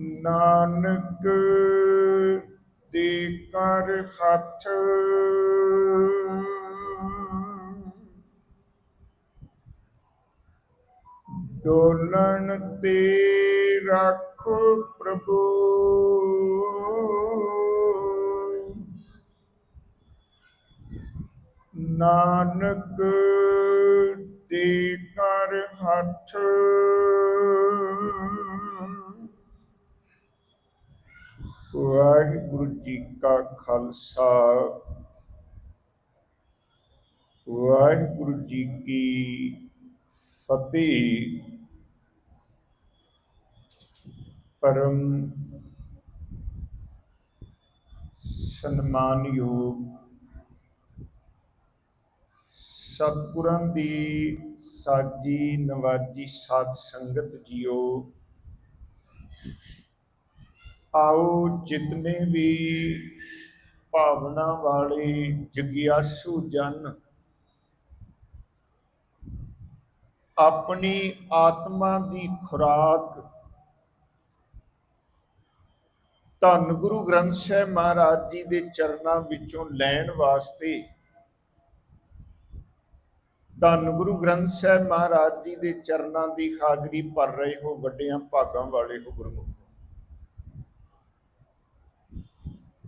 ਨਾਨਕ ਦੇ ਕਰ ਹੱਥ। ਡੋਲਣ ਤੇ ਰੱਖ ਪ੍ਰਭੂ। ਨਾਨਕ ਦੇ ਕਰ ਹੱਥ। ਵਾਹਿਗੁਰੂ ਜੀ ਕਾ ਖਾਲਸਾ। ਵਾਹਿਗੁਰੂ ਜੀ ਕੀ ਫਤਿਹ। ਪਰਮ ਸਨਮਾਨਯੋਗ ਸਤਿਗੁਰਾਂ ਦੀ ਸਾਜੀ ਨਵਾਜੀ ਸਾਧ ਸੰਗਤ ਜੀਓ। ਆਓ ਜਿਤਨੇ ਵੀ ਭਾਵਨਾ ਵਾਲੇ ਜਗਿਆਸੂ ਜਨ, ਆਪਣੀ ਆਤਮਾ ਦੀ ਖੁਰਾਕ, ਧੰਨ ਗੁਰੂ ਗ੍ਰੰਥ ਸਾਹਿਬ ਮਹਾਰਾਜ ਜੀ ਦੇ ਚਰਨਾਂ ਵਿੱਚੋਂ ਲੈਣ ਵਾਸਤੇ, ਧੰਨ ਗੁਰੂ ਗ੍ਰੰਥ ਸਾਹਿਬ ਮਹਾਰਾਜ ਜੀ ਦੇ ਚਰਨਾਂ ਦੀ ਹਾਜ਼ਰੀ ਭਰ ਰਹੇ ਹੋ ਵੱਡਿਆਂ ਭਾਗਾਂ ਵਾਲੇ ਹੋ ਗੁਰਮੁਖੋ।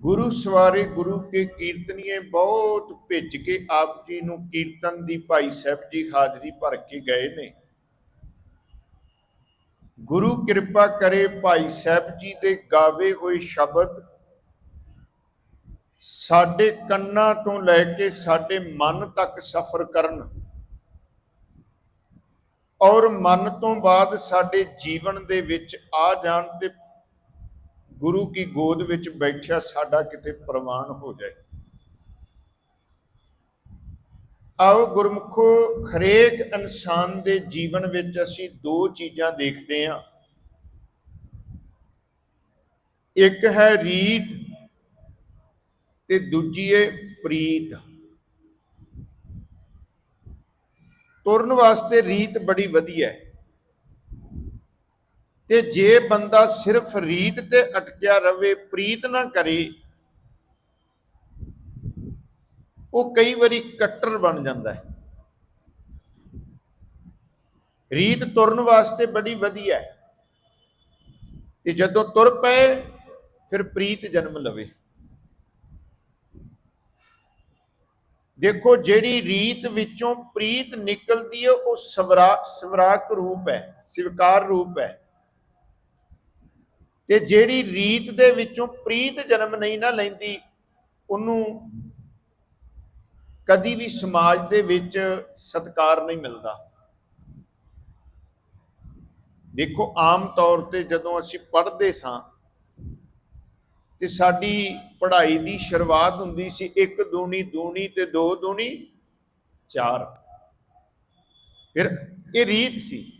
ਗੁਰੂ ਸਵਾਰੇ ਗੁਰੂ ਕੇ ਕੀਰਤਨੀਏ ਬਹੁਤ ਭਿੱਜ ਕੇ ਆਪ ਜੀ ਨੂੰ ਕੀਰਤਨ ਦੀ ਭਾਈ ਸਾਹਿਬ ਜੀ ਹਾਜ਼ਰੀ ਭਰ ਕੇ ਗਏ ਨੇ। ਗੁਰੂ ਕਿਰਪਾ ਕਰੇ ਭਾਈ ਸਾਹਿਬ ਜੀ ਦੇ ਗਾਵੇ ਹੋਏ ਸ਼ਬਦ ਸਾਡੇ ਕੰਨਾਂ ਤੋਂ ਲੈ ਕੇ ਸਾਡੇ ਮਨ ਤੱਕ ਸਫ਼ਰ ਕਰਨ ਔਰ ਮਨ ਤੋਂ ਬਾਅਦ ਸਾਡੇ ਜੀਵਨ ਦੇ ਵਿੱਚ ਆ ਜਾਣ ਤੇ ਗੁਰੂ ਕੀ ਗੋਦ ਵਿੱਚ ਬੈਠਿਆ ਸਾਡਾ ਕਿਤੇ ਪ੍ਰਵਾਨ ਹੋ ਜਾਏ। ਆਓ ਗੁਰਮੁਖੋ, ਹਰੇਕ ਇਨਸਾਨ ਦੇ ਜੀਵਨ ਵਿੱਚ ਅਸੀਂ ਦੋ ਚੀਜ਼ਾਂ ਦੇਖਦੇ ਹਾਂ। ਇੱਕ ਹੈ ਰੀਤ ਤੇ ਦੂਜੀ ਹੈ ਪ੍ਰੀਤ। ਤੁਰਨ ਵਾਸਤੇ ਰੀਤ ਬੜੀ ਵਧੀਆ ਹੈ। ਤੇ ਜੇ ਬੰਦਾ ਸਿਰਫ ਰੀਤ ਤੇ ਅਟਕਿਆ ਰਵੇ, ਪ੍ਰੀਤ ਨਾ ਕਰੇ, ਉਹ ਕਈ ਵਾਰੀ ਕੱਟਰ ਬਣ ਜਾਂਦਾ ਹੈ। ਰੀਤ ਤੁਰਨ ਵਾਸਤੇ ਬੜੀ ਵਧੀਆ ਹੈ। ਤੇ ਜਦੋਂ ਤੁਰ ਪਏ, ਫਿਰ ਪ੍ਰੀਤ ਜਨਮ ਲਵੇ। ਦੇਖੋ, ਜਿਹੜੀ ਰੀਤ ਵਿੱਚੋਂ ਪ੍ਰੀਤ ਨਿਕਲਦੀ ਹੈ, ਉਹ ਸਵਰਾ ਸਵਰਾਕ ਰੂਪ ਹੈ, ਸਵੀਕਾਰ ਰੂਪ ਹੈ। ਤੇ ਜਿਹੜੀ ਰੀਤ ਦੇ ਵਿੱਚੋਂ ਪ੍ਰੀਤ ਜਨਮ ਨਹੀਂ ਨਾ ਲੈਂਦੀ, ਉਹਨੂੰ ਕਦੀ ਵੀ ਸਮਾਜ ਦੇ ਵਿੱਚ ਸਤਕਾਰ ਨਹੀਂ ਮਿਲਦਾ। ਦੇਖੋ, ਆਮ ਤੌਰ ਤੇ ਜਦੋਂ ਅਸੀਂ ਪੜ੍ਹਦੇ ਸਾਂ, ਤੇ ਸਾਡੀ ਪੜ੍ਹਾਈ ਦੀ ਸ਼ੁਰੂਆਤ ਹੁੰਦੀ ਸੀ ਇੱਕ ਦੂਣੀ ਦੂਣੀ ਤੇ ਦੋ ਦੂਣੀ, ਚਾਰ। ਫਿਰ ਇਹ ਰੀਤ ਸੀ।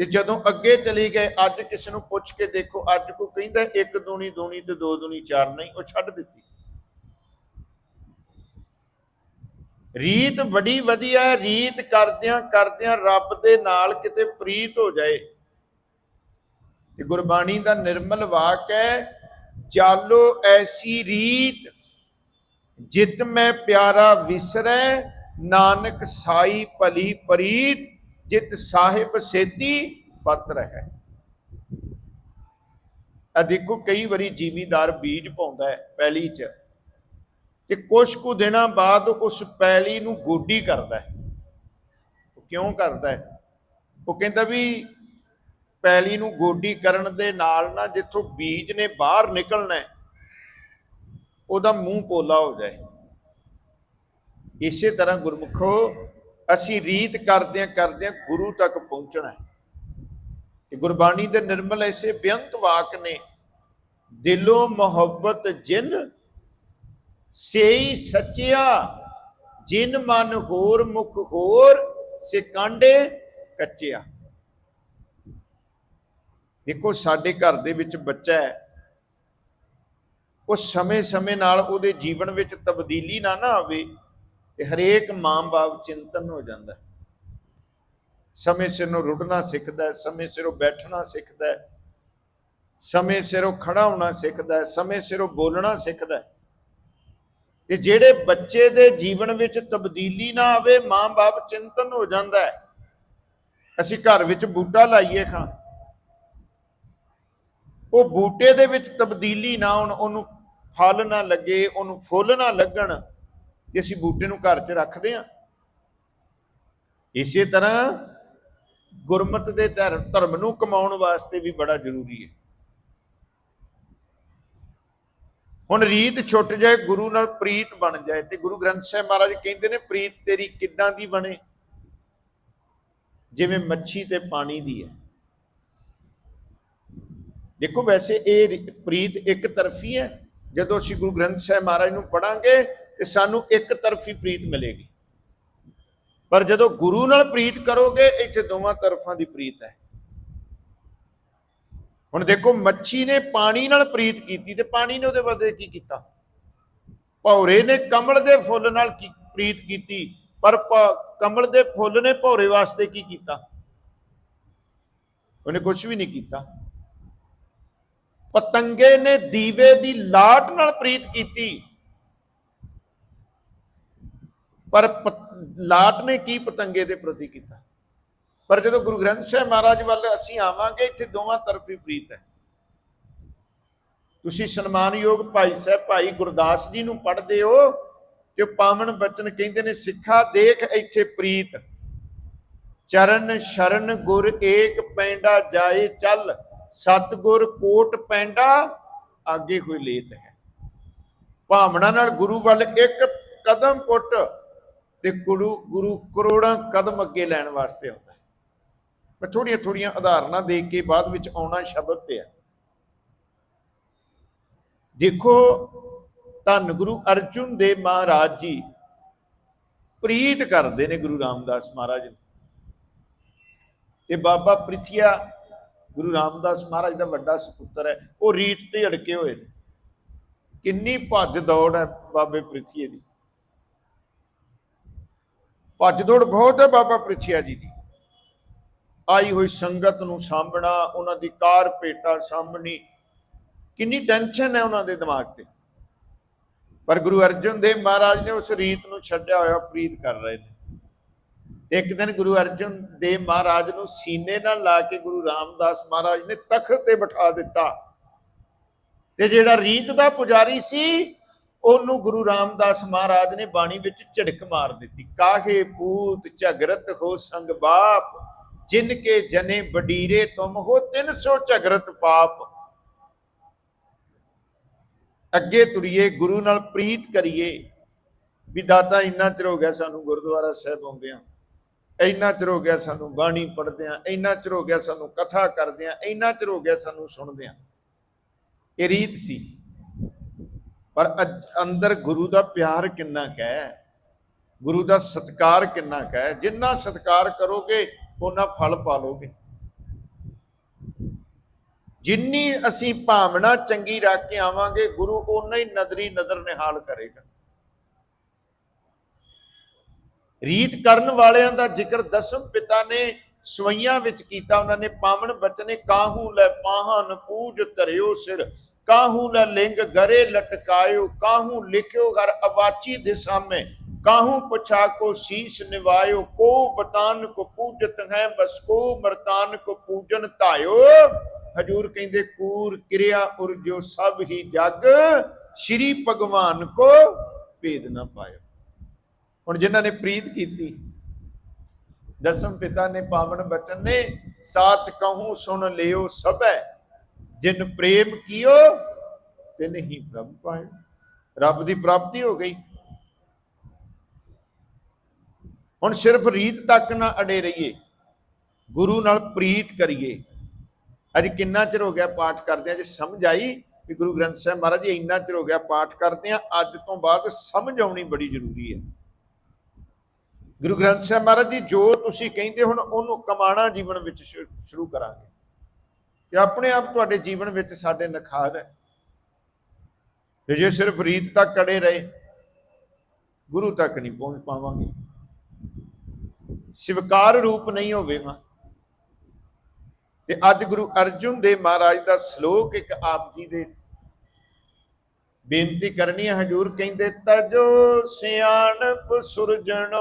ਤੇ ਜਦੋਂ ਅੱਗੇ ਚਲੀ ਗਏ, ਅੱਜ ਕਿਸੇ ਨੂੰ ਪੁੱਛ ਕੇ ਦੇਖੋ, ਅੱਜ ਕੋ ਕਹਿੰਦਾ ਇੱਕ ਦੂਣੀ ਦੂਣੀ ਤੇ ਦੋ ਦੂਣੀ, ਚਾਰ ਨਹੀਂ, ਉਹ ਛੱਡ ਦਿੱਤੀ। ਰੀਤ ਬੜੀ ਵਧੀਆ, ਰੀਤ ਕਰਦਿਆਂ ਕਰਦਿਆਂ ਰੱਬ ਦੇ ਨਾਲ ਕਿਤੇ ਪ੍ਰੀਤ ਹੋ ਜਾਏ। ਤੇ ਗੁਰਬਾਣੀ ਦਾ ਨਿਰਮਲ ਵਾਕ ਹੈ, ਜਾਲੋ ਐਸੀ ਰੀਤ, ਜਿਤ ਮੈਂ ਪਿਆਰਾ ਵਿਸਰੈ, ਨਾਨਕ ਸਾਈ ਭਲੀ ਪ੍ਰੀਤ ਜਿਤ ਸਾਹਿਬ ਸੇਤੀ ਪਤ ਰਹਿ। ਆ ਦੇਖੋ ਕਈ ਵਾਰੀ ਜ਼ਿਮੀਦਾਰ ਬੀਜ ਪਾਉਂਦਾ ਹੈ ਪੈਲੀ 'ਚ ਤੇ ਕੁਝ ਕੁ ਦਿਨਾਂ ਬਾਅਦ ਉਸ ਪੈਲੀ ਨੂੰ ਗੋਡੀ ਕਰਦਾ ਹੈ। ਉਹ ਕਿਉਂ ਕਰਦਾ ਹੈ? ਉਹ ਕਹਿੰਦਾ ਵੀ ਪੈਲੀ ਨੂੰ ਗੋਡੀ ਕਰਨ ਦੇ ਨਾਲ ਨਾ ਜਿੱਥੋਂ ਬੀਜ ਨੇ ਬਾਹਰ ਨਿਕਲਣਾ ਉਹਦਾ ਮੂੰਹ ਪੋਲਾ ਹੋ ਜਾਏ। ਇਸੇ ਤਰ੍ਹਾਂ ਗੁਰਮੁਖੋ ਅਸੀਂ ਰੀਤ ਕਰਦਿਆਂ ਕਰਦਿਆਂ ਗੁਰੂ ਤੱਕ ਪਹੁੰਚਣਾ ਹੈ। ਤੇ ਗੁਰਬਾਣੀ ਦੇ ਨਿਰਮਲ ਐਸੇ ਬੇਅੰਤ ਵਾਕ ਨੇ, ਦਿਲੋਂ ਮੁਹੱਬਤ ਜਿਨ ਸੇਈ ਸੱਚਿਆ, ਜਿਨ ਮਨ ਹੋਰ ਮੁਖ ਹੋਰ ਸਿਕਾਂਡੇ ਕੱਚਿਆ। ਦੇਖੋ, ਸਾਡੇ ਘਰ ਦੇ ਵਿੱਚ ਬੱਚਾ ਹੈ। ਉਹ ਸਮੇਂ-ਸਮੇਂ ਨਾਲ ਉਹਦੇ ਜੀਵਨ ਵਿੱਚ ਤਬਦੀਲੀ ਨਾ ਨਾ ਆਵੇ। ਤੇ ਹਰੇਕ ਮਾਂ-ਬਾਪ ਚਿੰਤਨ ਹੋ ਜਾਂਦਾ ਸਮੇਂ ਸਿਰ ਨੂੰ ਰੁੜਨਾ ਸਿੱਖਦਾ ਹੈ, ਸਮੇਂ ਸਿਰ ਉਹ ਬੈਠਣਾ ਸਿੱਖਦਾ ਹੈ, ਸਮੇਂ ਸਿਰ ਉਹ ਖੜਾ ਹੋਣਾ ਸਿੱਖਦਾ ਹੈ, ਸਮੇਂ ਸਿਰ ਉਹ ਬੋਲਣਾ ਸਿੱਖਦਾ ਹੈ। ਤੇ ਜਿਹੜੇ ਬੱਚੇ ਦੇ ਜੀਵਨ ਵਿੱਚ ਤਬਦੀਲੀ ਨਾ ਆਵੇ, ਮਾਂ-ਬਾਪ ਚਿੰਤਨ ਹੋ ਜਾਂਦਾ ਹੈ। ਅਸੀਂ ਘਰ ਵਿੱਚ ਬੂਟਾ ਲਾਈਏ ਖਾਂ। ਉਹ ਬੂਟੇ ਦੇ ਵਿੱਚ ਤਬਦੀਲੀ ਨਾ ਆਉਣ, ਉਹਨੂੰ ਫਲ ਨਾ ਲੱਗੇ, ਉਹਨੂੰ ਫੁੱਲ ਨਾ ਲੱਗਣ। ਤੇ ਅਸੀਂ ਬੂਟੇ ਨੂੰ ਘਰ 'ਚ ਰੱਖਦੇ ਹਾਂ। ਇਸੇ ਤਰ੍ਹਾਂ ਗੁਰਮਤ ਦੇ ਧਰ- ਧਰਮ ਨੂੰ ਕਮਾਉਣ ਵਾਸਤੇ ਵੀ ਬੜਾ ਜ਼ਰੂਰੀ ਹੈ। ਹੁਣ ਰੀਤ ਛੁੱਟ ਜਾਏ, ਗੁਰੂ ਨਾਲ ਪ੍ਰੀਤ ਬਣ ਜਾਏ ਤੇ ਗੁਰੂ ਗ੍ਰੰਥ ਸਾਹਿਬ ਮਹਾਰਾਜ ਕਹਿੰਦੇ ਨੇ, ਪ੍ਰੀਤ ਤੇਰੀ ਕਿੱਦਾਂ ਦੀ ਬਣੇ? ਜਿਵੇਂ ਮੱਛੀ ਤੇ ਪਾਣੀ ਦੀ ਹੈ। ਦੇਖੋ ਵੈਸੇ ਇਹ ਪ੍ਰੀਤ ਇੱਕ ਤਰਫੀ ਹੈ। ਜਦੋਂ ਅਸੀਂ ਗੁਰੂ ਗ੍ਰੰਥ ਸਾਹਿਬ ਮਹਾਰਾਜ ਨੂੰ ਪੜਾਂਗੇ ਤੇ ਸਾਨੂੰ ਇੱਕ ਤਰਫੀ ਪ੍ਰੀਤ ਮਿਲੇਗੀ। ਪਰ ਜਦੋਂ ਗੁਰੂ ਨਾਲ ਪ੍ਰੀਤ ਕਰੋਗੇ, ਇੱਥੇ ਦੋਵਾਂ ਤਰਫਾਂ ਦੀ ਪ੍ਰੀਤ ਹੈ। ਹੁਣ ਦੇਖੋ, ਮੱਛੀ ਨੇ ਪਾਣੀ ਨਾਲ ਪ੍ਰੀਤ ਕੀਤੀ ਤੇ ਪਾਣੀ ਨੇ ਉਹਦੇ ਬਦਲੇ ਕੀ ਕੀਤਾ? ਭੌਰੇ ਨੇ ਕਮਲ ਦੇ ਫੁੱਲ ਨਾਲ ਕੀ ਪ੍ਰੀਤ ਕੀਤੀ, ਪਰ ਕਮਲ ਦੇ ਫੁੱਲ ਨੇ ਭੌਰੇ ਵਾਸਤੇ ਕੀ ਕੀਤਾ? ਉਹਨੇ ਕੁਝ ਵੀ ਨਹੀਂ ਕੀਤਾ। ਪਤੰਗੇ ਨੇ ਦੀਵੇ ਦੀ ਲਾਟ ਨਾਲ ਪ੍ਰੀਤ ਕੀਤੀ। ਪਰ ਲਾਟ ਨੇ ਕੀ ਪਤੰਗੇ ਦੇ ਪ੍ਰਤੀ ਕੀਤਾ? ਪਰ ਜਦੋਂ ਗੁਰੂ ਗ੍ਰੰਥ ਸਾਹਿਬ ਮਹਾਰਾਜ ਵੱਲ ਅਸੀਂ ਆਵਾਂਗੇ, ਇੱਥੇ ਦੋਵਾਂ ਤਰਫੀ ਪ੍ਰੀਤ ਹੈ। ਤੁਸੀਂ ਸਨਮਾਨਯੋਗ ਭਾਈ ਸਾਹਿਬ, ਭਾਈ ਗੁਰਦਾਸ ਜੀ ਨੂੰ ਪੜ੍ਹਦੇ ਹੋ ਕਿ ਪਾਵਨ ਬਚਨ ਕਹਿੰਦੇ ਨੇ, ਸਿੱਖਾ ਦੇਖ ਇੱਥੇ ਪ੍ਰੀਤ। ਚਰਨ ਸ਼ਰਨ ਗੁਰ ਏਕ ਪੈਂਡਾ ਜਾਏ ਚੱਲ, ਸਤਗੁਰ ਕੋਟ ਪੈਂਡਾ ਆਗੇ ਹੋਈ ਲੇਤ ਹੈ। ਭਾਵਨਾ ਨਾਲ ਗੁਰੂ ਵੱਲ ਇੱਕ ਕਦਮ ਪੁੱਟ ਤੇ ਗੁਰੂ ਗੁਰੂ ਕਰੋੜਾਂ ਕਦਮ ਅੱਗੇ ਲੈਣ ਵਾਸਤੇ ਆਉਂਦਾ ਹੈ। ਮੈਂ ਥੋੜੀਆਂ ਥੋੜੀਆਂ ਉਦਾਹਰਨਾਂ ਦੇ ਕੇ ਬਾਅਦ ਵਿੱਚ ਆਉਣਾ ਸ਼ਬਦ ਤੇ ਹੈ ਦੇਖੋ, ਧੰਨ ਗੁਰੂ ਅਰਜੁਨ ਦੇਵ ਮਹਾਰਾਜ ਜੀ ਪ੍ਰੀਤ ਕਰਦੇ ਨੇ ਗੁਰੂ ਰਾਮਦਾਸ ਮਹਾਰਾਜ ਨੂੰ। ਤੇ ਬਾਬਾ ਪ੍ਰਿਥਿਆ, ਗੁਰੂ ਰਾਮਦਾਸ ਮਹਾਰਾਜ ਦਾ ਵੱਡਾ ਸੁਪੁੱਤਰ ਹੈ, ਉਹ ਰੀਤ ਤੇ ਅੜਕੇ ਹੋਏ ਨੇ। ਕਿੰਨੀ ਭੱਜ ਦੌੜ ਹੈ ਬਾਬੇ ਪ੍ਰਿਥੀਏ ਦੀ। ਭੱਜ ਦੌੜ ਬਹੁਤ ਹੈ ਬਾਬਾ ਪ੍ਰਿਥੀਆ ਜੀ ਦੀ। ਆਈ ਹੋਈ ਸੰਗਤ ਨੂੰ ਸਾਂਭਣਾ, ਉਹਨਾਂ ਦੀ ਕਾਰ ਪੇਟਾ ਸਾਂਭਣੀ, ਕਿੰਨੀ ਟੈਨਸ਼ਨ ਹੈ ਉਹਨਾਂ ਦੇ ਦਿਮਾਗ ਤੇ। ਪਰ ਗੁਰੂ ਅਰਜਨ ਦੇਵ ਮਹਾਰਾਜ ਨੇ ਉਸ ਰੀਤ ਨੂੰ ਛੱਡਿਆ ਹੋਇਆ, ਪ੍ਰੀਤ ਕਰ ਰਹੇ ਨੇ। ਇੱਕ ਦਿਨ ਗੁਰੂ ਅਰਜਨ ਦੇਵ ਮਹਾਰਾਜ ਨੂੰ ਸੀਨੇ ਨਾਲ ਲਾ ਕੇ ਗੁਰੂ ਰਾਮਦਾਸ ਮਹਾਰਾਜ ਨੇ ਤਖਤ ਤੇ ਬਿਠਾ ਦਿੱਤਾ। ਤੇ ਜਿਹੜਾ ਰੀਤ ਦਾ ਪੁਜਾਰੀ ਸੀ ਉਹਨੂੰ ਗੁਰੂ ਰਾਮਦਾਸ ਮਹਾਰਾਜ ਨੇ ਬਾਣੀ ਵਿੱਚ ਝਿੜਕ ਮਾਰ ਦਿੱਤੀ। ਕਾਹੇ ਪੂਤ ਝਗਰਤ ਹੋ ਸੰਗ ਬਾਪ ਜਿਨ ਕੇ ਜਨੇ ਬਡੀਰੇ ਤੁਮ ਹੋ 300 ਝਗਰਤ ਪਾਪ। ਅੱਗੇ ਤੁਰੀਏ, ਗੁਰੂ ਨਾਲ ਪ੍ਰੀਤ ਕਰੀਏ। ਵੀ ਦਾਤਾ, ਇੰਨਾ ਚਿਰ ਹੋ ਗਿਆ ਸਾਨੂੰ ਗੁਰਦੁਆਰਾ ਸਾਹਿਬ ਆਉਂਦਿਆਂ। ਇੰਨਾ ਚਿਰ ਹੋ ਗਿਆ ਸਾਨੂੰ ਬਾਣੀ ਪੜ੍ਹਦਿਆਂ। ਇੰਨਾ ਚਿਰ ਹੋ ਗਿਆ ਸਾਨੂੰ ਕਥਾ ਕਰਦਿਆਂ। ਇੰਨਾ ਚਿਰ ਹੋ ਗਿਆ ਸਾਨੂੰ ਸੁਣਦਿਆਂ। ਇਹ ਰੀਤ ਸੀ। ਪਰ ਅੰਦਰ ਗੁਰੂ ਦਾ ਪਿਆਰ ਕਿੰਨਾ ਕੁ ਹੈ? ਗੁਰੂ ਦਾ ਸਤਕਾਰ ਕਿੰਨਾ ਕੁ ਹੈ? ਜਿੰਨਾ ਸਤਕਾਰ ਕਰੋਗੇ ਉਹਨਾਂ ਫਲ ਪਾਲੋਗੇ। ਜਿੰਨੀ ਅਸੀਂ ਭਾਵਨਾ ਚੰਗੀ ਰੱਖ ਕੇ ਆਵਾਂਗੇ, ਗੁਰੂ ਓਨਾ ਹੀ ਨਦਰੀ ਨਦਰ ਨਿਹਾਲ ਕਰੇਗਾ। ਰੀਤ ਕਰਨ ਵਾਲਿਆਂ ਦਾ ਜ਼ਿਕਰ ਦਸਮ ਪਿਤਾ ਨੇ ਸਵਈਆਂ ਵਿੱਚ ਕੀਤਾ। ਉਹਨਾਂ ਨੇ ਪਾਵਨ ਬਚਨੇ ਕਾਹੂ ਲੈ ਪਾਹਨ ਪੂਜ ਧਰਿਓ ਸਿਰ। ਕਾਹੂ ਲੈ ਲਿੰਗ ਗਰੇ ਲਟਕਾਇਓ, ਕਾਹੂ ਲਿਖਿਓ ਹਰ ਅਵਾਚੀ ਦੇ ਸਾਹਮਣੇ। ਕਾਹੂ ਪੁਛਾ ਕੋ ਸੀਸ ਨਿਵਾਇਓ, ਕੋ ਬਤਾਨ ਕੋ ਪੂਜਤ ਹੈ ਬਸ, ਕੋ ਮਰਤਾਨ ਕੋ ਪੂਜਨ ਧਾਇਓ। ਹਜੂਰ ਕਹਿੰਦੇ, ਕੂਰ ਕਿਰਿਆ ਉਰ ਜੋ ਸਭ ਹੀ ਜਗ, ਸ਼੍ਰੀ ਭਗਵਾਨ ਕੋ ਭੇਦ ਨਾ ਪਾਇਓ। ਹੁਣ ਜਿਨ੍ਹਾਂ ਨੇ ਪ੍ਰੀਤ ਕੀਤੀ, ਦਸਮ ਪਿਤਾ ਨੇ ਪਾਵਨ ਬਚਨ ਨੇ, ਸਾਚ ਕਹੂੰ ਸੁਣ ਲਿਓ ਸਭੈ। ਜਿਨ ਪ੍ਰੇਮ ਕੀਓ ਤੇ ਨਹੀਂ ਪ੍ਰਭ ਪਾਇਓ। ਰੱਬ ਦੀ ਪ੍ਰਾਪਤੀ ਹੋ ਗਈ। ਹੁਣ ਸਿਰਫ ਰੀਤ ਤੱਕ ਨਾ ਅੜੇ ਰਹੀਏ, ਗੁਰੂ ਨਾਲ ਪ੍ਰੀਤ ਕਰੀਏ। ਅੱਜ ਕਿੰਨਾ ਚਿਰ ਹੋ ਗਿਆ ਪਾਠ ਕਰਦੇ ਆ, ਜੇ ਸਮਝ ਆਈ ਕਿ ਗੁਰੂ ਗ੍ਰੰਥ ਸਾਹਿਬ ਮਹਾਰਾਜ ਜੀ ਇੰਨਾ ਚਿਰ ਹੋ ਗਿਆ ਪਾਠ ਕਰਦੇ ਆ, ਅੱਜ ਤੋਂ ਬਾਅਦ ਸਮਝ ਆਉਣੀ ਬੜੀ ਜ਼ਰੂਰੀ ਹੈ। ਗੁਰੂ ਗ੍ਰੰਥ ਸਾਹਿਬ ਮਹਾਰਾਜ ਜੀ, ਜੋ ਤੁਸੀਂ ਕਹਿੰਦੇ ਹੁਣ, ਉਹਨੂੰ ਕਮਾਣਾ ਜੀਵਨ ਵਿੱਚ ਸ਼ੁ- ਸ਼ੁਰੂ ਕਰਾਂਗੇ। ਤੇ ਆਪਣੇ ਆਪ ਤੁਹਾਡੇ ਜੀਵਨ ਵਿੱਚ ਸਾਡੇ ਨਖਾਰ ਹੈ। ਤੇ ਜੇ ਸਿਰਫ ਰੀਤ ਤੱਕ ਕੜੇ ਰਹੇ, ਗੁਰੂ ਤੱਕ ਨਹੀਂ ਪਹੁੰਚ ਪਾਵਾਂਗੇ। ਸਵੀਕਾਰ ਰੂਪ ਨਹੀਂ ਹੋਵੇਗਾ। ਤੇ ਅੱਜ ਗੁਰੂ ਅਰਜੁਨ ਦੇਵ ਮਹਾਰਾਜ ਦਾ ਸ਼ਲੋਕ ਇੱਕ ਆਪ ਜੀ ਦੇ ਬੇਨਤੀ ਕਰਨੀ ਹੈ। ਹਜੂਰ ਕਹਿੰਦੇ, ਤਜੋ ਸਿਆਣਪ ਸੁਰਜਣੋ।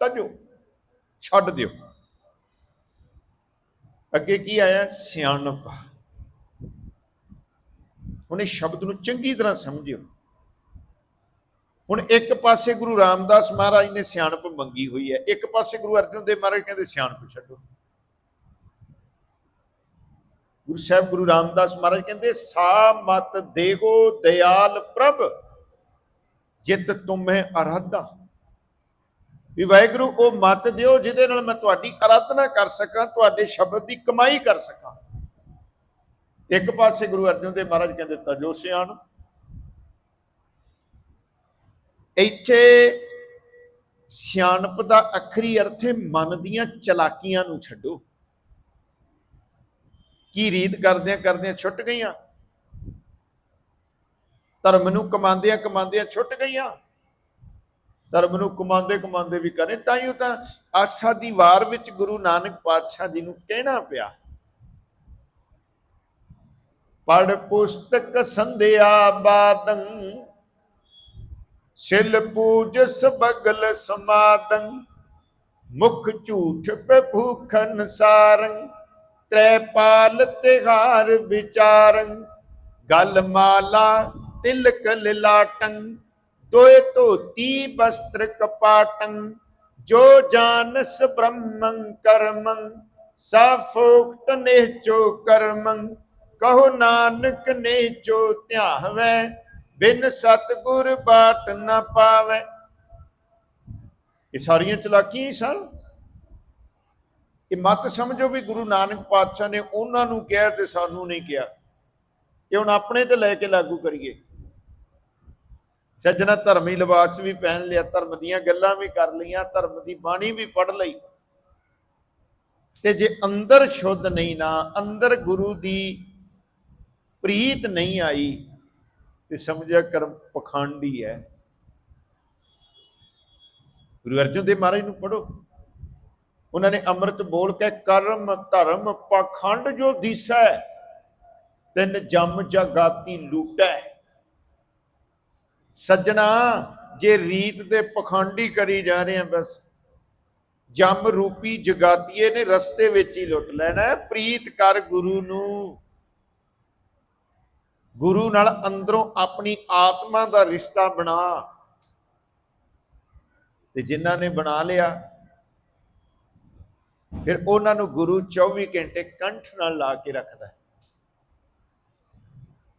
ਤਜੋ, ਛੱਡ ਦਿਓ। ਅੱਗੇ ਕੀ ਆਇਆ? ਸਿਆਣਪ। ਹੁਣ ਇਹ ਸ਼ਬਦ ਨੂੰ ਚੰਗੀ ਤਰ੍ਹਾਂ ਸਮਝਿਓ। ਹੁਣ ਇੱਕ ਪਾਸੇ ਗੁਰੂ ਰਾਮਦਾਸ ਮਹਾਰਾਜ ਨੇ ਸਿਆਣਪ ਮੰਗੀ ਹੋਈ ਹੈ। ਇੱਕ ਪਾਸੇ ਗੁਰੂ ਅਰਜਨ ਦੇਵ ਮਹਾਰਾਜ ਕਹਿੰਦੇ ਸਿਆਣਪ ਛੱਡੋ। ਗੁਰੂ ਸਾਹਿਬ, ਗੁਰੂ ਰਾਮਦਾਸ ਮਹਾਰਾਜ ਕਹਿੰਦੇ, ਸਾ ਮਤ ਦੇਗੋ ਦਿਆਲ ਪ੍ਰਭ, ਜਿਤ ਤੁਮੇ ਅਰਹਦਾ ਵੀ ਵਾਹਿਗੁਰੂ, ਉਹ ਮਤ ਦਿਓ ਜਿਹਦੇ ਨਾਲ ਮੈਂ ਤੁਹਾਡੀ ਆਰਾਧਨਾ ਕਰ ਸਕਾਂ, ਤੁਹਾਡੇ ਸ਼ਬਦ ਦੀ ਕਮਾਈ ਕਰ ਸਕਾਂ। ਇੱਕ ਪਾਸੇ ਗੁਰੂ ਅਰਜਨ ਦੇਵ ਮਹਾਰਾਜ ਕਹਿੰਦੇ ਤਜੋ ਸਿਆਣ। ਇੱਥੇ ਸਿਆਣਪ ਦਾ ਅਖਰੀ ਅਰਥ ਹੈ ਮਨ ਦੀਆਂ ਚਲਾਕੀਆਂ ਨੂੰ ਛੱਡੋ। ਕੀ ਰੀਤ ਕਰਦਿਆਂ ਕਰਦਿਆਂ ਛੁੱਟ ਗਈਆਂ? ਧਰਮ ਨੂੰ ਕਮਾਉਂਦਿਆਂ ਕਮਾਉਂਦਿਆਂ ਛੁੱਟ ਗਈਆਂ? ਧਰਮ ਨੂੰ ਕਮਾਉਂਦੇ ਕਮਾਉਂਦੇ ਵੀ ਕਰੇ ਤਾਂ ਹੀ ਤਾਂ ਆਸਾ ਦੀ ਵਾਰ ਵਿੱਚ ਗੁਰੂ ਨਾਨਕ ਪਾਤਸ਼ਾਹ ਜੀ ਨੂੰ ਕਹਿਣਾ ਪਿਆ। ਪੜ ਪੁਸਤਕ ਸੰਧਿਆ ਬਾਦੰ, ਸਿਲ ਪੂਜਸ ਬਗਲ ਸਮਾਦੰ, ਮੁਖ ਝੂਠ ਪੇ ਭੂਖਨ ਸਾਰੰ ਤ੍ਰੈ ਪਾਲ ਤਿਹਾਰ ਵਿਚਾਰੰ, ਗਲ ਮਾਲਾ ਤਿਲਕ ਲਿਲਾਟੰ ਦੋਏ ਧੋਤੀ ਬਸਤਰ ਕਪਾਟੰ, ਜੋ ਜਾਨਸ ਬ੍ਰਹਮੰ ਕਰਮੰ ਸਾਫੋਕਟ ਨੇਚੋ ਕਰਮੰ, ਕਹੋ ਨਾਨਕ ਨੇਚੋ ਧਿਆਵੈ, ਬਿਨ ਸਤਗੁਰ ਬਾਟ ਨ ਪਾਵੈ। ਇਹ ਸਾਰੀਆਂ ਚਲਾਕੀਆਂ ਹੀ ਸਨ। ਇਹ ਮਤ ਸਮਝੋ ਵੀ ਗੁਰੂ ਨਾਨਕ ਪਾਤਸ਼ਾਹ ਨੇ ਉਹਨਾਂ ਨੂੰ ਕਿਹਾ ਤੇ ਸਾਨੂੰ ਨਹੀਂ ਕਿਹਾ। ਇਹ ਹੁਣ ਆਪਣੇ ਤੇ ਲੈ ਕੇ ਲਾਗੂ ਕਰੀਏ। ਸੱਜਣਾ ਧਰਮੀ ਲਿਬਾਸ ਵੀ ਪਹਿਨ ਲਿਆ, ਧਰਮ ਦੀਆਂ ਗੱਲਾਂ ਵੀ ਕਰ ਲਈਆਂ, ਧਰਮ ਦੀ ਬਾਣੀ ਵੀ ਪੜ ਲਈ। ਤੇ ਜੇ ਅੰਦਰ ਸ਼ੁੱਧ ਨਹੀਂ ਨਾ, ਅੰਦਰ ਗੁਰੂ ਦੀ ਪ੍ਰੀਤ ਨਹੀਂ ਆਈ, ਤੇ ਸਮਝਿਆ ਕਰਮ ਪਖੰਡੀ ਹੈ ਗੁਰੂ ਅਰਜਨ ਦੇਵ ਮਹਾਰਾਜ ਨੂੰ ਪੜੋ ਉਹਨਾਂ ਨੇ ਅੰਮ੍ਰਿਤ ਬੋਲ ਕੇ ਕਰਮ, ਧਰਮ ਪਖੰਡ ਜੋ ਦੀਸੈ, ਤਿੰਨ ਜਮ ਜਗਾਤੀ ਲੂਟੈ। ਸੱਜਣਾ, ਜੇ ਰੀਤ ਦੇ ਪਖੰਡੀ ਕਰੀ ਜਾ ਰਹੇ ਆ ਬਸ, ਜਮ ਰੂਪੀ ਜਗਾਤੀਏ ਨੇ ਰਸਤੇ ਵਿੱਚ ਹੀ ਲੁੱਟ ਲੈਣਾ ਪ੍ਰੀਤ ਕਰ ਗੁਰੂ ਨੂੰ। ਗੁਰੂ ਨਾਲ ਅੰਦਰੋਂ ਆਪਣੀ ਆਤਮਾ ਦਾ ਰਿਸ਼ਤਾ ਬਣਾ। ਤੇ ਜਿਨ੍ਹਾਂ ਨੇ ਬਣਾ ਲਿਆ, ਫਿਰ ਉਹਨਾਂ ਨੂੰ ਗੁਰੂ 24 ਘੰਟੇ ਕੰਠ ਨਾਲ ਲਾ ਕੇ ਰੱਖਦਾ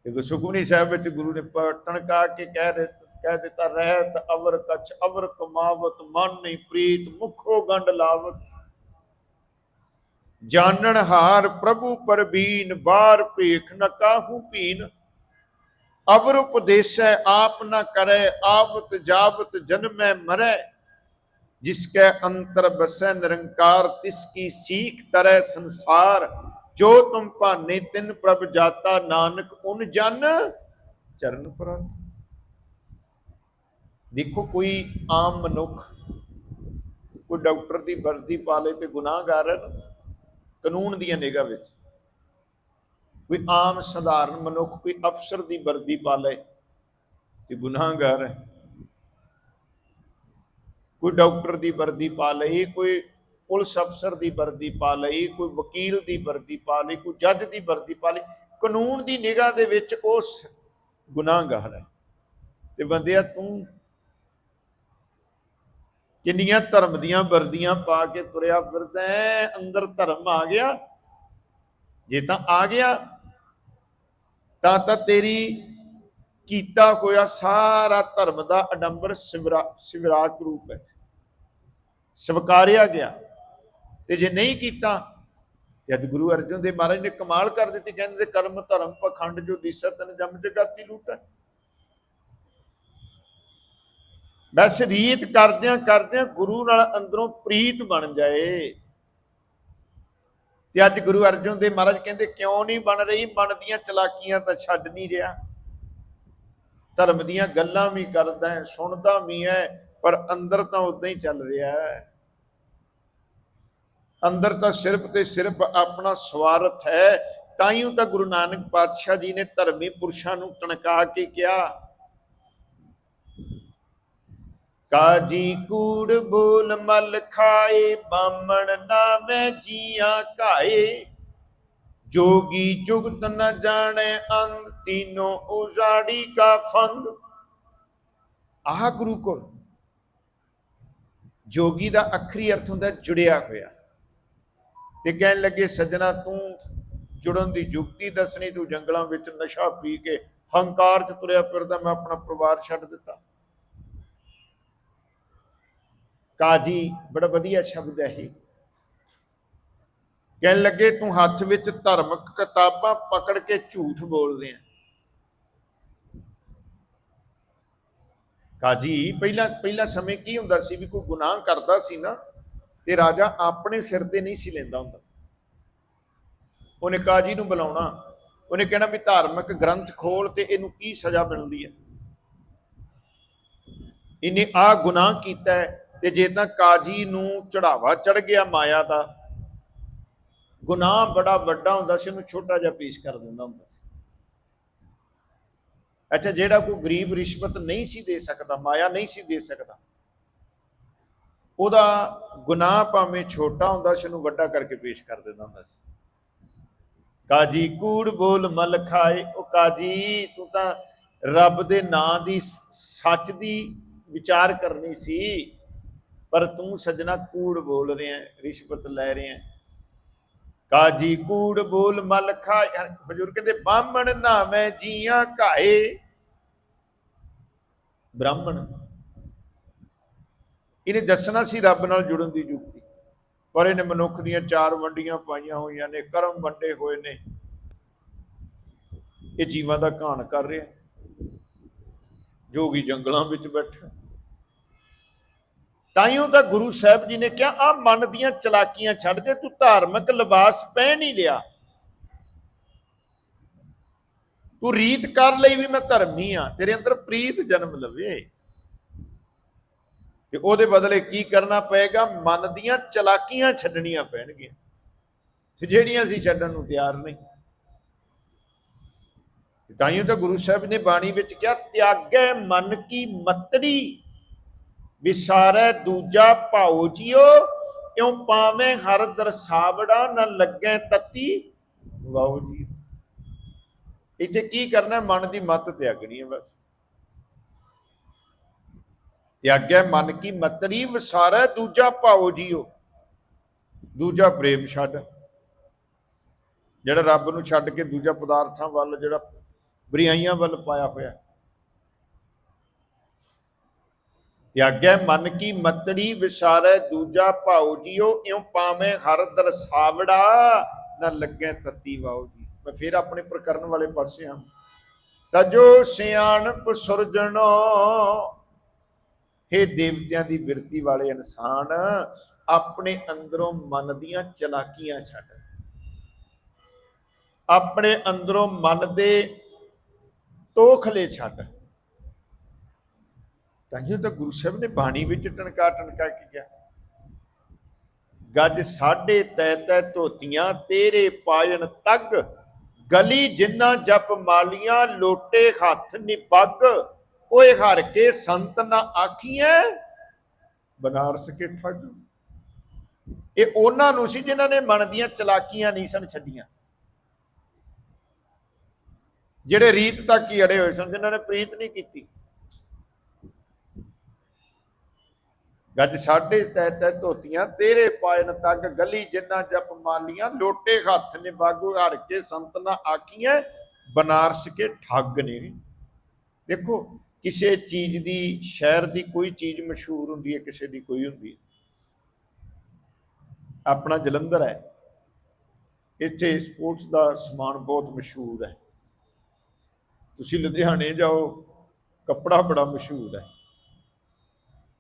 ਹੈ ਸੁਖਮਨੀ ਸਾਹਿਬ ਵਿੱਚ ਗੁਰੂ ਨੇ ਪਟਣ ਕੇ ਕਹਿ ਦਿੱਤਾ ਕਹਿ ਦਿੱਤਾ, ਰਹਿਤ ਅਵਰ ਕਛ, ਅਵਰ ਕਮਾਵਤ, ਮਨ ਨਹੀਂ ਪ੍ਰੀਤ, ਮੁਖੋ ਗੰਡ ਲਾਵਤ। ਜਾਣਨ ਹਾਰ ਪ੍ਰਭੂ ਪਰਬੀਨ, ਬਾਰ ਭੇਖ ਨ ਕਾਹੂ ਪੀਨ ਅਵਰ ਉਪਦੇਸੈ ਆਪ ਨ ਕਰੇ, ਆਵਤ ਜਾਵਤ ਜਨਮੈ ਮਰੈ। ਜਿਸਕੇ ਅੰਤਰ ਬਸੈ ਨਿਰੰਕਾਰ, ਤਿਸ ਕੀ ਸੀਖ ਤਰੈ ਸੰਸਾਰ। ਜੋ ਤੁਮ ਭਾਨੇ ਤਿਨ ਪ੍ਰਭ ਜਾਤਾ ਨਾਨਕ ਉਨ ਜਨ, ਚਰਨ ਪ੍ਰੰਤ ਦੇਖੋ ਕੋਈ ਆਮ ਮਨੁੱਖ, ਕੋਈ ਡਾਕਟਰ ਦੀ ਵਰਦੀ ਪਾ ਲੇ ਤੇ ਗੁਨਾਹਗਾਰ ਹੈ ਕਾਨੂੰਨ ਦੀਆਂ ਨਿਗਾਹ ਵਿੱਚ। ਕੋਈ ਆਮ ਸਧਾਰਨ ਮਨੁੱਖ, ਕੋਈ ਅਫਸਰ ਦੀ ਵਰਦੀ ਪਾ ਲੇ ਤੇ ਗੁਨਾਹਗਾਰ ਹੈ। ਕੋਈ ਡਾਕਟਰ ਦੀ ਵਰਦੀ ਪਾ ਲਈ, ਕੋਈ ਪੁਲਿਸ ਅਫਸਰ ਦੀ ਵਰਦੀ ਪਾ ਲਈ, ਕੋਈ ਵਕੀਲ ਦੀ ਵਰਦੀ ਪਾ ਲਈ, ਕੋਈ ਜੱਜ ਦੀ ਵਰਦੀ ਪਾ ਲਈ, ਕਾਨੂੰਨ ਦੀ ਨਿਗਾਹ ਦੇ ਵਿੱਚ ਉਸ ਗੁਨਾਹਗਾਰ ਹੈ। ਤੇ ਬੰਦਿਆ, ਤੂੰ ਕਿੰਨੀਆਂ ਧਰਮ ਦੀਆਂ ਵਰਦੀਆਂ ਪਾ ਕੇ ਤੁਰਿਆ ਫਿਰਦਾ ਅੰਦਰ ਧਰਮ ਆ ਗਿਆ, ਜੇ ਤਾਂ ਆ ਗਿਆ, ਤਾਂ ਤਾਂ ਤੇਰੀ ਕੀਤਾ ਹੋਇਆ ਸਾਰਾ ਧਰਮ ਦਾ ਅਡੰਬਰ ਸਿਵਰਾ ਸਿਵਰਾਕ ਰੂਪ ਹੈ। ਸਵਕਾਰਿਆ ਗਿਆ। ਤੇ ਜੇ ਨਹੀਂ ਕੀਤਾ, ਤੇ ਅੱਜ ਗੁਰੂ ਅਰਜਨ ਦੇਵ ਮਹਾਰਾਜ ਨੇ ਕਮਾਲ ਕਰ ਦਿੱਤੀ, ਕਹਿੰਦੇ ਕਰਮ, ਧਰਮ, ਪਖੰਡ, ਜੋ ਦਿਸੈ ਤਨ ਜਮ ਜਗਾਤੀ ਲੂਟੈ ਬਸ ਰੀਤ ਕਰਦਿਆਂ ਕਰਦਿਆਂ ਗੁਰੂ ਨਾਲ ਅੰਦਰੋਂ ਪ੍ਰੀਤ ਬਣ ਜਾਏ। ਤੇ ਅੱਜ ਗੁਰੂ ਅਰਜਨ ਦੇਵ ਮਹਾਰਾਜ ਕਹਿੰਦੇ, ਕਿਉਂ ਨਹੀਂ ਬਣ ਰਹੀ? ਬਣਦੀਆਂ ਚਲਾਕੀਆਂ ਤਾਂ ਛੱਡ ਨਹੀਂ ਰਿਹਾ। ਧਰਮ ਦੀਆਂ ਗੱਲਾਂ ਵੀ ਕਰਦਾ ਹੈ, ਸੁਣਦਾ ਵੀ ਹੈ, ਪਰ ਅੰਦਰ ਤਾਂ ਉਦਾਂ ਹੀ ਚੱਲ ਰਿਹਾ ਹੈ। ਅੰਦਰ ਤਾਂ ਸਿਰਫ ਤੇ ਸਿਰਫ ਆਪਣਾ ਸਵਾਰਥ ਹੈ ਤਾਂ ਹੀ ਤਾਂ ਗੁਰੂ ਨਾਨਕ ਪਾਤਸ਼ਾਹ ਜੀ ਨੇ ਧਰਮੀ ਪੁਰਸ਼ਾਂ ਨੂੰ ਟਣਕਾ ਕੇ ਕਿਹਾ, ਕਾਜੀ ਕੂੜ ਬੋਲ ਮਲ ਖਾਏ ਬਾਮਣ ਨਾਵੇਂ ਜੀਆਂ ਘਾਏ। ਜੋਗੀ ਜੁਗਤ ਨ ਜਾਣੇ ਅੰਤ ਤੀਨੋ ਉਜਾੜੀ ਕਾ ਫੰਦ ਆਹ ਗੁਰੂ ਕੋਲ ਜੋਗੀ ਦਾ ਅਖਰੀ ਅਰਥ ਹੁੰਦਾ ਜੁੜਿਆ ਹੋਇਆ। ਤੇ ਕਹਿਣ ਲੱਗੇ, ਸੱਜਣਾ, ਤੂੰ ਜੁੜਨ ਦੀ ਯੁਕਤੀ ਦੱਸਣੀ, ਤੂੰ ਜੰਗਲਾਂ ਵਿੱਚ ਨਸ਼ਾ ਪੀ ਕੇ ਹੰਕਾਰ 'ਚ ਤੁਰਿਆ ਫਿਰਦਾ, ਮੈਂ ਆਪਣਾ ਪਰਿਵਾਰ ਛੱਡ ਦਿੱਤਾ। ਕਾਜੀ, ਬੜਾ ਵਧੀਆ ਸ਼ਬਦ ਹੈ ਇਹ। ਕਹਿਣ ਲੱਗੇ, ਤੂੰ ਹੱਥ ਵਿੱਚ ਧਾਰਮਿਕ ਕਿਤਾਬਾਂ ਪਕੜ ਕੇ ਝੂਠ ਬੋਲਦੇ ਰਿਹਾ ਕਾਜੀ, ਪਹਿਲਾਂ ਪਹਿਲਾਂ ਸਮੇਂ ਕੀ ਹੁੰਦਾ ਸੀ ਵੀ ਕੋਈ ਗੁਨਾਹ ਕਰਦਾ ਸੀ ਨਾ? ਤੇ ਰਾਜਾ ਆਪਣੇ ਸਿਰ ਤੇ ਨਹੀਂ ਸੀ ਲੈਂਦਾ ਹੁੰਦਾ। ਉਹਨੇ ਕਾਜੀ ਨੂੰ ਬੁਲਾਉਣਾ। ਉਹਨੇ ਕਹਿਣਾ ਵੀ ਧਾਰਮਿਕ ਗ੍ਰੰਥ ਖੋਲ ਤੇ ਇਹਨੂੰ ਕੀ ਸਜ਼ਾ ਮਿਲਦੀ ਹੈ। ਇਹਨੇ ਆ ਗੁਨਾਹ ਕੀਤਾ ਹੈ ਤੇ ਜੇ ਤਾਂ ਕਾਜੀ ਨੂੰ ਚੜਾਵਾ ਚੜ ਗਿਆ ਮਾਇਆ ਦਾ, ਗੁਨਾਹ ਬੜਾ ਵੱਡਾ ਹੁੰਦਾ ਸੀ, ਉਹਨੂੰ ਛੋਟਾ ਜਿਹਾ ਪੇਸ਼ ਕਰ ਦਿੰਦਾ ਹੁੰਦਾ ਸੀ। ਅੱਛਾ, ਜਿਹੜਾ ਕੋਈ ਗਰੀਬ ਰਿਸ਼ਵਤ ਨਹੀਂ ਸੀ ਦੇ ਸਕਦਾ, ਮਾਇਆ ਨਹੀਂ ਸੀ ਦੇ ਸਕਦਾ ਉਹਦਾ ਗੁਨਾਹ ਭਾਵੇਂ ਛੋਟਾ ਹੁੰਦਾ ਸੀ, ਉਹਨੂੰ ਵੱਡਾ ਕਰਕੇ ਪੇਸ਼ ਕਰ ਦਿੰਦਾ ਹੁੰਦਾ ਸੀ। ਕਾਜੀ ਕੂੜ ਬੋਲ ਮਲ ਖਾਏ, ਉਹ ਕਾਜੀ ਤੂੰ ਤਾਂ ਰੱਬ ਦੇ ਨਾਂ ਦੀ ਸੱਚ ਦੀ ਵਿਚਾਰ ਕਰਨੀ ਸੀ, ਪਰ ਤੂੰ ਸਜਣਾ ਕੂੜ ਬੋਲ ਰਿਹਾ, ਰਿਸ਼ਵਤ ਲੈ ਰਿਹਾ। ਕਾਜੀ ਕੂੜ ਬੋਲ ਮਲ ਖਾਏ ਹਜੂਰ ਕਹਿੰਦੇ, ਬਾਹਮਣ ਨਾਵੇਂ ਜੀਆਂ ਘਾਏ। ਬ੍ਰਾਹਮਣ ਇਹਨੇ ਦੱਸਣਾ ਸੀ ਰੱਬ ਨਾਲ ਜੁੜਨ ਦੀ ਯੁਕਤੀ। ਪਰ ਇਹਨੇ ਮਨੁੱਖ ਦੀਆਂ ਚਾਰ ਵੰਡੀਆਂ ਪਾਈਆਂ ਹੋਈਆਂ ਨੇ, ਕਰਮ ਵੰਡੇ ਹੋਏ ਨੇ। ਇਹ ਜੀਵਾਂ ਦਾ ਘਾਣ ਕਰ ਰਿਹਾ। ਜੋਗੀ ਜੰਗਲਾਂ ਵਿੱਚ ਬੈਠਾ। ਤਾਈਓ ਤਾਂ ਗੁਰੂ ਸਾਹਿਬ ਜੀ ਨੇ ਕਿਹਾ ਆ ਮਨ ਦੀਆਂ ਚਲਾਕੀਆਂ ਛੱਡ ਦੇ, ਤੂੰ ਧਾਰਮਿਕ ਲਿਬਾਸ ਪਹਿਨ ਨਹੀਂ ਲਿਆ। ਤੂੰ ਰੀਤ ਕਰ ਲਈ ਵੀ ਮੈਂ ਧਰਮੀ ਆ ਤੇਰੇ ਅੰਦਰ ਪ੍ਰੀਤ ਜਨਮ ਲਵੇ। ਤੇ ਉਹਦੇ ਬਦਲੇ ਕੀ ਕਰਨਾ ਪਏਗਾ? ਮਨ ਦੀਆਂ ਚਲਾਕੀਆਂ ਛੱਡਣੀਆਂ ਪੈਣਗੀਆਂ। ਤੇ ਜਿਹੜੀਆਂ ਅਸੀਂ ਛੱਡਣ ਨੂੰ ਤਿਆਰ ਨਹੀਂ। ਤੇ ਤਾਈਓ ਤਾਂ ਗੁਰੂ ਸਾਹਿਬ ਨੇ ਬਾਣੀ ਵਿੱਚ ਕਿਹਾ, ਤਿਆਗੈ ਮਨ ਕੀ ਮਤੜੀ ਵਿਸਾਰੈ ਦੂਜਾ ਭਾਉ ਜਿਓ ਇਉ ਪਾਵੇਂ ਹਰ ਦਰਸਾਵੜਾ ਨਾ ਲੱਗੈ ਤਤੀ ਵਾਉ ਜੀ ਇੱਥੇ ਕੀ ਕਰਨਾ? ਮਨ ਦੀ ਮਤ ਤਿਆਗਣੀ ਹੈ ਬਸ। ਤਿਆਗੈ ਮਨ ਕੀ ਮਤਰੀ ਵਿਸਾਰੈ, ਦੂਜਾ ਭਾਉ ਜੀਓ। ਦੂਜਾ ਪ੍ਰੇਮ ਛੱਡ। ਜਿਹੜਾ ਰੱਬ ਨੂੰ ਛੱਡ ਕੇ ਦੂਜਾ ਪਦਾਰਥਾਂ ਵੱਲ, ਜਿਹੜਾ ਬੁਰਾਈਆਂ ਵੱਲ ਪਾਇਆ ਹੋਇਆ ਤਿਆਗੈ ਮਨ ਕੀ ਮਤੜੀ ਵਿਸਾਰੈ, ਦੂਜਾ ਭਾਉ ਜਿਓ, ਇਉ ਪਾਵੇਂ ਹਰ ਦਰਸਾਵੜਾ ਨਾ ਲੱਗੈ ਤਤੀ ਵਾਉ ਜੀ। ਮੈਂ ਫਿਰ ਆਪਣੇ ਪ੍ਰਕਰਨ ਵਾਲੇ ਪਾਸੇ ਹਾਂ। ਤਜੋ ਸਿਆਣਪ ਸੁਰਜਣੋ हे ਦੇਵਤਿਆਂ ਦੀ ਬਿਰਤੀ ਵਾਲੇ ਇਨਸਾਨ, ਆਪਣੇ ਅੰਦਰੋਂ ਮਨ ਦੀਆਂ ਚਲਾਕੀਆਂ ਛੱਡ। ਆਪਣੇ ਅੰਦਰੋਂ ਮਨ ਦੇ ਤੋਖਲੇ ਛੱਡ। ਤਾਂਹੀਓ ਤਾਂ ਗੁਰੂ ਸਾਹਿਬ ਨੇ ਬਾਣੀ ਵਿੱਚ ਟਣਕਾ ਟਣਕਾ ਕੇ ਕਿਹਾ? ਗੱਜ ਸਾਢੇ ਤੈ ਤੈ ਧੋਤੀਆਂ, ਤੇਰੇ ਪਾਇਣ ਤੱਕ ਗਲੀ ਜਿੰਨਾ ਜਪ ਮਾਲੀਆਂ, ਲੋਟੇ ਹੱਥ ਨਿਪੱਗ। ਓਏ ਹਰ ਕੇ ਸੰਤ ਨਾ ਆਖੀਐ, ਬਨਾਰਸ ਕੇ ਠੱਗ। ਇਹ ਉਹਨਾਂ ਨੂੰ ਸੀ ਜਿਨ੍ਹਾਂ ਨੇ ਮਨ ਦੀਆਂ ਚਲਾਕੀਆਂ ਨਹੀਂ ਸਨ ਛੱਡੀਆਂ। ਜਿਹੜੇ ਰੀਤ ਤੱਕ ਹੀ ਅੜੇ ਹੋਏ ਸਨ, ਜਿਨ੍ਹਾਂ ਨੇ ਪ੍ਰੀਤ ਨਹੀਂ ਕੀਤੀ। ਗੱਜ ਸਾਢੇ ਤੈ ਤੈ ਧੋਤੀਆਂ, ਤੇਰੇ ਪਾਇਨ ਤੱਕ ਗਲੀ ਜਿੰਨਾ ਜਪ ਮਾਲੀਆਂ, ਲੋਟੇ ਹੱਥ ਨੇ ਬਾਗੂ ਹੜ ਕੇ ਸੰਤ ਨਾ ਆਖੀਆਂ ਬਨਾਰਸ ਕੇ ਠੱਗ ਨੇ। ਦੇਖੋ ਕਿਸੇ ਚੀਜ਼ ਦੀ, ਸ਼ਹਿਰ ਦੀ ਕੋਈ ਚੀਜ਼ ਮਸ਼ਹੂਰ ਹੁੰਦੀ ਹੈ, ਕਿਸੇ ਦੀ ਕੋਈ ਹੁੰਦੀ ਹੈ। ਆਪਣਾ ਜਲੰਧਰ ਹੈ। ਇੱਥੇ ਸਪੋਰਟਸ ਦਾ ਸਮਾਨ ਬਹੁਤ ਮਸ਼ਹੂਰ ਹੈ। ਤੁਸੀਂ ਲੁਧਿਆਣੇ ਜਾਓ, ਕੱਪੜਾ ਬੜਾ ਮਸ਼ਹੂਰ ਹੈ।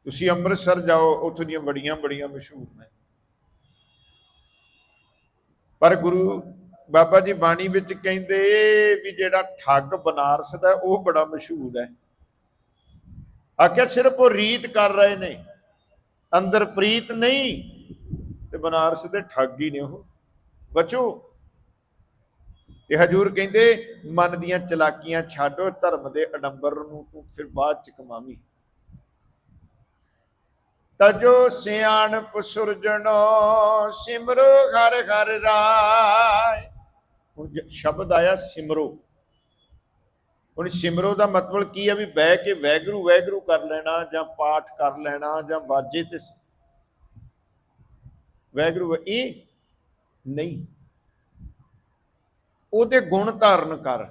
ਤੁਸੀਂ ਅੰਮ੍ਰਿਤਸਰ ਜਾਓ, ਉੱਥੋਂ ਦੀਆਂ ਬੜੀਆਂ ਬੜੀਆਂ ਮਸ਼ਹੂਰ ਨੇ। ਪਰ ਗੁਰੂ ਬਾਬਾ ਜੀ ਬਾਣੀ ਵਿੱਚ ਕਹਿੰਦੇ ਵੀ ਜਿਹੜਾ ਠੱਗ ਬਨਾਰਸ ਦਾ, ਉਹ ਬੜਾ ਮਸ਼ਹੂਰ ਹੈ। ਆਖਿਆ, ਸਿਰਫ ਉਹ ਰੀਤ ਕਰ ਰਹੇ ਨੇ। ਅੰਦਰ ਪ੍ਰੀਤ ਨਹੀਂ ਤੇ ਬਨਾਰਸ ਦੇ ਠੱਗ ਹੀ ਨੇ ਉਹ। ਬਚੋ, ਇਹ ਹਜੂਰ ਕਹਿੰਦੇ, ਮਨ ਦੀਆਂ ਚਲਾਕੀਆਂ ਛੱਡੋ, ਧਰਮ ਦੇ ਅਡੰਬਰ ਨੂੰ ਤੂੰ ਫਿਰ ਬਾਅਦ ਚ ਕਮਾਵੀਂ। ਤਜੋ ਸਿਆਣਪ ਸੁਰਜਣੋ, ਸਿਮਰੋ ਹਰ ਹਰ ਰਾਏ। ਹੁਣ ਸ਼ਬਦ ਆਇਆ ਸਿਮਰੋ। ਹੁਣ ਸਿਮਰੋ ਦਾ ਮਤਲਬ ਕੀ ਹੈ ਵੀ ਬਹਿ ਕੇ ਵੈਗਰੂ ਵੈਗਰੂ ਕਰ ਲੈਣਾ ਜਾਂ ਪਾਠ ਕਰ ਲੈਣਾ ਜਾਂ ਵਾਜੇ ਤੇ ਸ- ਵੈਗਰੂ ਇਹ ਨਹੀਂ। ਉਹਦੇ ਗੁਣ ਧਾਰਨ ਕਰ।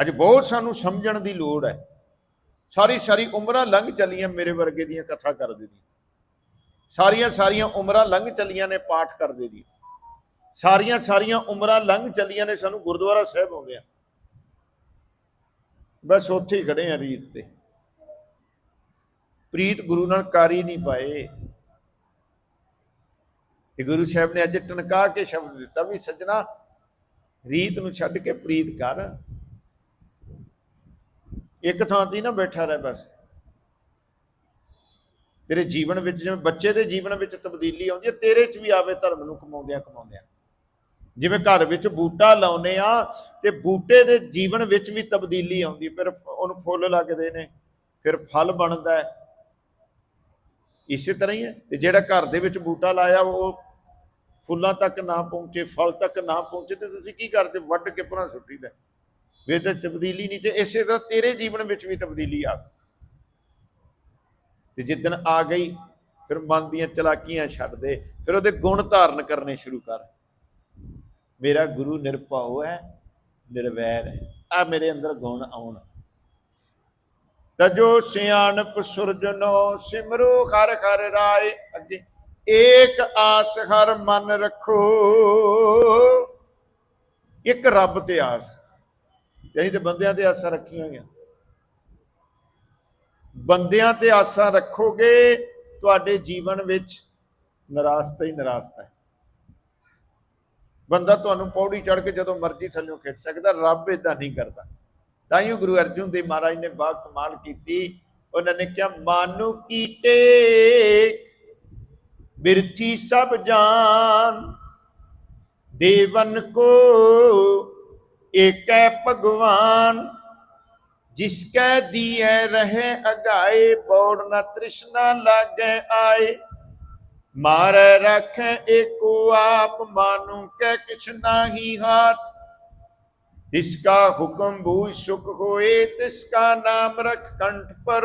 ਅੱਜ ਬਹੁਤ ਸਾਨੂੰ ਸਮਝਣ ਦੀ ਲੋੜ ਹੈ। ਸਾਰੀ ਸਾਰੀ ਉਮਰਾਂ ਲੰਘ ਚੱਲੀਆਂ ਮੇਰੇ ਵਰਗੇ ਦੀਆਂ ਕਥਾ ਕਰਦੇ ਦੀ। ਸਾਰੀਆਂ ਸਾਰੀਆਂ ਉਮਰਾਂ ਲੰਘ ਚੱਲੀਆਂ ਨੇ ਪਾਠ ਕਰਦੇ ਦੀ। ਸਾਰੀਆਂ ਸਾਰੀਆਂ ਉਮਰਾਂ ਲੰਘ ਚੱਲੀਆਂ ਨੇ ਸਾਨੂੰ ਗੁਰਦੁਆਰਾ ਸਾਹਿਬ ਆਉਂਦੇ ਆ ਬਸ ਉੱਥੇ ਹੀ ਖੜੇ ਆ ਰੀਤ ਤੇ। ਪ੍ਰੀਤ ਗੁਰੂ ਨਾਲ ਕਾਰੀ ਨਹੀਂ ਪਾਏ। ਤੇ ਗੁਰੂ ਸਾਹਿਬ ਨੇ ਅੱਜ ਟਨਕਾ ਕੇ ਸ਼ਬਦ ਦਿੱਤਾ ਵੀ ਸੱਜਣਾ, ਰੀਤ ਨੂੰ ਛੱਡ ਕੇ ਪ੍ਰੀਤ ਕਰ ਇੱਕ ਥਾਂ ਤੇ ਨਾ ਬੈਠਾ ਰਹਿ ਬਸ। ਤੇਰੇ ਜੀਵਨ ਵਿੱਚ ਜਿਵੇਂ ਬੱਚੇ ਦੇ ਜੀਵਨ ਵਿੱਚ ਤਬਦੀਲੀ ਆਉਂਦੀ ਹੈ, ਤੇਰੇ 'ਚ ਵੀ ਆਵੇ ਧਰਮ ਨੂੰ ਕਮਾਉਂਦਿਆਂ ਕਮਾਉਂਦਿਆਂ ਜਿਵੇਂ ਘਰ ਵਿੱਚ ਬੂਟਾ ਲਾਉਨੇ ਆ ਤੇ ਬੂਟੇ ਦੇ ਜੀਵਨ ਵਿੱਚ ਵੀ ਤਬਦੀਲੀ ਆਉਂਦੀ, ਫਿਰ ਉਹਨੂੰ ਫੁੱਲ ਲੱਗਦੇ ਨੇ, ਫਿਰ ਫਲ ਬਣਦਾ ਹੈ। ਇਸੇ ਤਰ੍ਹਾਂ ਹੀ ਹੈ, ਤੇ ਜਿਹੜਾ ਘਰ ਦੇ ਵਿੱਚ ਬੂਟਾ ਲਾਇਆ, ਉਹ ਫੁੱਲਾਂ ਤੱਕ ਨਾ ਪਹੁੰਚੇ, ਫਲ ਤੱਕ ਨਾ ਪਹੁੰਚੇ, ਤੇ ਤੁਸੀਂ ਕੀ ਕਰਦੇ? ਵੱਢ ਕੇ ਪੁਰਾਂ ਸੁੱਟੀਦਾ ਵੀ ਤੇ ਤਬਦੀਲੀ ਨਹੀਂ, ਤੇ ਇਸੇ ਤਰ੍ਹਾਂ ਤੇਰੇ ਜੀਵਨ ਵਿੱਚ ਵੀ ਤਬਦੀਲੀ ਆ ਗਈ। ਤੇ ਜਿੱਦਣ ਆ ਗਈ, ਫਿਰ ਮਨ ਦੀਆਂ ਚਲਾਕੀਆਂ ਛੱਡ ਦੇ, ਫਿਰ ਉਹਦੇ ਗੁਣ ਧਾਰਨ ਕਰਨੇ ਸ਼ੁਰੂ ਕਰ। ਮੇਰਾ ਗੁਰੂ ਨਿਰਭਉ ਹੈ, ਨਿਰਵੈਰ ਹੈ। ਆ ਮੇਰੇ ਅੰਦਰ ਗੁਣ ਆਉਣ। ਤਜੋ ਸਿਆਣਪ ਸੁਰਜਨੋ ਸਿਮਰੋ, ਹਰ ਹਰ ਰਾਏ ਅੱਗੇ। ਏਕ ਆਸ ਹਰ ਮਨ ਰੱਖੋ। ਇੱਕ ਰੱਬ ਤੇ ਆਸ। ਅਸੀਂ ਤੇ ਬੰਦਿਆਂ ਤੇ ਆਸਾਂ ਰੱਖੀਆਂ ਗਿਆ ਬੰਦਿਆਂ ਤੇ ਆਸਾਂ ਰੱਖੋਗੇ, ਤੁਹਾਡੇ ਜੀਵਨ ਵਿੱਚ ਨਿਰਾਸ਼ਤਾ ਹੀ ਨਿਰਾਸ਼ਤਾ ਹੈ। ਬੰਦਾ ਤੁਹਾਨੂੰ ਪੌੜੀ ਚੜ ਕੇ ਜਦੋਂ ਮਰਜ਼ੀ ਥੱਲੋਂ ਖਿੱਚ ਸਕਦਾ, ਰੱਬ ਇਦਾਂ ਨਹੀਂ ਕਰਦਾ। ਤਾਂ ਹੀ ਗੁਰੂ ਅਰਜਨ ਦੇਵ ਮਹਾਰਾਜ ਨੇ ਬਾ ਕਮਾਲ ਕੀਤੀ। ਉਹਨਾਂ ਨੇ ਕਿਹਾ, ਮਾਨੂ ਕੀ ਟੇਕ? ਬਿਰਥੀ ਸਭ ਜਾਨ। ਦੇਵਨ ਕੋ ਏਕੈ ਭਗਵਾਨ। ਜਿਸਕੈ ਦੀਏ ਰਹੇ ਅਗਾਏ ਬੋੜ ਨ ਤ੍ਰਿਸ਼ਨਾ ਲਾਗੇ ਆਏ। ਮਾਰ ਰੱਖੇ ਏਕੋ ਆਪ ਮਾਨੂ ਕੈ ਕਿਛ ਨਾਹੀ ਹਾਥ। ਤਿਸਕਾ ਹੁਕਮ ਭੂਇ ਸੁਖ ਹੋਏ ਤਿਸਕਾ ਨਾਮ ਰਖ ਕੰਠ ਪਰ